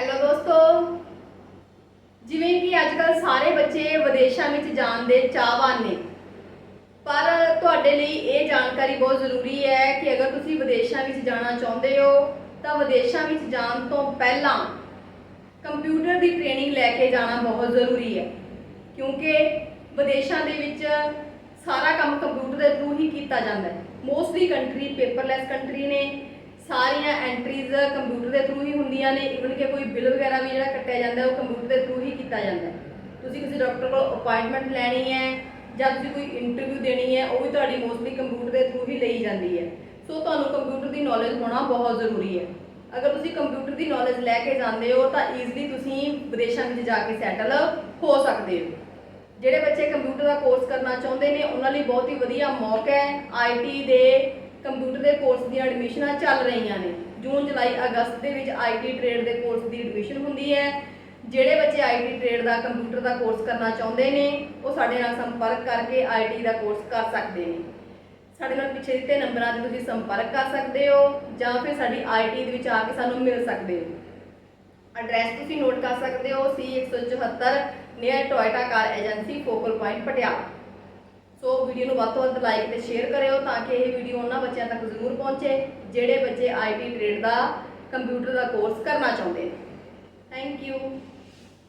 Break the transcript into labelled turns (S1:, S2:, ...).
S1: Hello ਦੋਸਤੋ। ਜਿਵੇਂ ਕਿ ਅੱਜ ਕੱਲ ਸਾਰੇ ਬੱਚੇ ਵਿਦੇਸ਼ਾਂ ਵਿੱਚ ਜਾਣ ਦੇ ਚਾਹਵਾਨ ਨੇ। ਪਰ ਤੁਹਾਡੇ ਲਈ ਇਹ ਜਾਣਕਾਰੀ ਬਹੁਤ ਜ਼ਰੂਰੀ ਹੈ ਕਿ ਅਗਰ ਤੁਸੀਂ ਵਿਦੇਸ਼ਾਂ ਵਿੱਚ ਜਾਣਾ ਚਾਹੁੰਦੇ ਹੋ, ਤਾਂ ਵਿਦੇਸ਼ਾਂ ਵਿੱਚ ਜਾਣ ਤੋਂ ਪਹਿਲਾਂ ਕੰਪਿਊਟਰ ਦੀ ਟ੍ਰੇਨਿੰਗ ਲੈ ਕੇ ਜਾਣਾ ਬਹੁਤ ਜ਼ਰੂਰੀ ਹੈ। ਕਿਉਂਕਿ ਵਿਦੇਸ਼ਾਂ ਦੇ ਵਿੱਚ ਸਾਰਾ ਕੰਮ ਕੰਪਿਊਟਰ ਦੇ ਥਰੂ ਹੀ ਕੀਤਾ ਜਾਂਦਾ ਹੈ। ਮੋਸਟਲੀ ਕੰਟਰੀ ਪੇਪਰਲੈਸ ਕੰਟਰੀ ਨੇ। ਸਾਰੀਆਂ ਐਂਟਰੀਜ਼ ਕੰਪਿਊਟਰ ਦੇ ਥਰੂ ਹੀ ਹੁੰਦੀਆਂ ਨੇ ਇਵਨ ਕਿ ਕੋਈ ਬਿੱਲ ਵਗੈਰਾ ਵੀ ਜਿਹੜਾ ਕੱਟਿਆ ਜਾਂਦਾ, ਉਹ ਕੰਪਿਊਟਰ ਦੇ ਥਰੂ ਹੀ ਕੀਤਾ ਜਾਂਦਾ। ਤੁਸੀਂ ਕਿਸੇ ਡਾਕਟਰ ਕੋਲ ਅਪਾਇੰਟਮੈਂਟ ਲੈਣੀ ਹੈ, ਜਾਂ ਤੁਸੀਂ ਕੋਈ ਇੰਟਰਵਿਊ ਦੇਣੀ ਹੈ, ਉਹ ਵੀ ਤੁਹਾਡੀ ਮੋਸਟਲੀ ਕੰਪਿਊਟਰ ਦੇ ਥਰੂ ਹੀ ਲਈ ਜਾਂਦੀ ਹੈ। ਸੋ ਤੁਹਾਨੂੰ ਕੰਪਿਊਟਰ ਦੀ ਨੌਲੇਜ ਹੋਣਾ ਬਹੁਤ ਜ਼ਰੂਰੀ ਹੈ। ਅਗਰ ਤੁਸੀਂ ਕੰਪਿਊਟਰ ਦੀ ਨੌਲੇਜ ਲੈ ਕੇ ਜਾਂਦੇ ਹੋ, ਤਾਂ ਈਜ਼ਲੀ ਤੁਸੀਂ ਵਿਦੇਸ਼ਾਂ ਵਿੱਚ ਜਾ ਕੇ ਸੈਟਲ ਹੋ ਸਕਦੇ ਹੋ। ਜਿਹੜੇ ਬੱਚੇ ਕੰਪਿਊਟਰ ਦਾ ਕੋਰਸ ਕਰਨਾ ਚਾਹੁੰਦੇ ਨੇ, ਉਹਨਾਂ ਲਈ ਬਹੁਤ ਹੀ ਵਧੀਆ ਮੌਕਾ ਹੈ ਆਈਟੀ ਦੇ ਕੰਪਿਊਟਰ ਦੇ ਕੋਰਸ ਦੀਆਂ ਐਡਮਿਸ਼ਨਾਂ ਚੱਲ ਰਹੀਆਂ ਨੇ। ਜੂਨ, ਜੁਲਾਈ, ਅਗਸਤ ਦੇ ਵਿੱਚ ਆਈਟੀ ਟ੍ਰੇਡ ਦੇ ਕੋਰਸ ਦੀ ਐਡਮਿਸ਼ਨ ਹੁੰਦੀ ਹੈ। ਜਿਹੜੇ ਬੱਚੇ ਆਈਟੀ ਟ੍ਰੇਡ ਦਾ, ਕੰਪਿਊਟਰ ਦਾ ਕੋਰਸ ਕਰਨਾ ਚਾਹੁੰਦੇ ਨੇ, ਉਹ ਸਾਡੇ ਨਾਲ ਸੰਪਰਕ ਕਰਕੇ ਆਈਟੀ ਦਾ ਕੋਰਸ ਕਰ ਸਕਦੇ ਨੇ। ਸਾਡੇ ਨਾਲ ਪਿੱਛੇ ਦਿੱਤੇ ਨੰਬਰਾਂ ਤੇ ਤੁਸੀਂ ਸੰਪਰਕ ਕਰ ਸਕਦੇ ਹੋ ਜਾਂ ਫਿਰ ਸਾਡੀ ਆਈਟੀ ਦੇ ਵਿੱਚ ਆ ਕੇ ਸਾਨੂੰ ਮਿਲ ਸਕਦੇ ਹੋ। ਐਡਰੈਸ ਤੁਸੀਂ ਨੋਟ ਕਰ ਸਕਦੇ ਹੋ C174 near Toyota car agency focal point Patiala. So video ਨੂੰ ਵੱਧ ਤੋਂ ਵੱਧ ਲਾਈਕ ਤੇ ਸ਼ੇਅਰ ਕਰਿਓ ਤਾਂ ਕਿ ਇਹ ਵੀਡੀਓ ਉਹਨਾਂ ਬੱਚਿਆਂ ਤੱਕ ਜ਼ਰੂਰ ਪਹੁੰਚੇ, ਜਿਹੜੇ ਬੱਚੇ ਆਈਟੀ ਟ੍ਰੇਡ ਦਾ ਕੰਪਿਊਟਰ ਦਾ ਕੋਰਸ ਕਰਨਾ ਚਾਹੁੰਦੇ ਨੇ। Thank you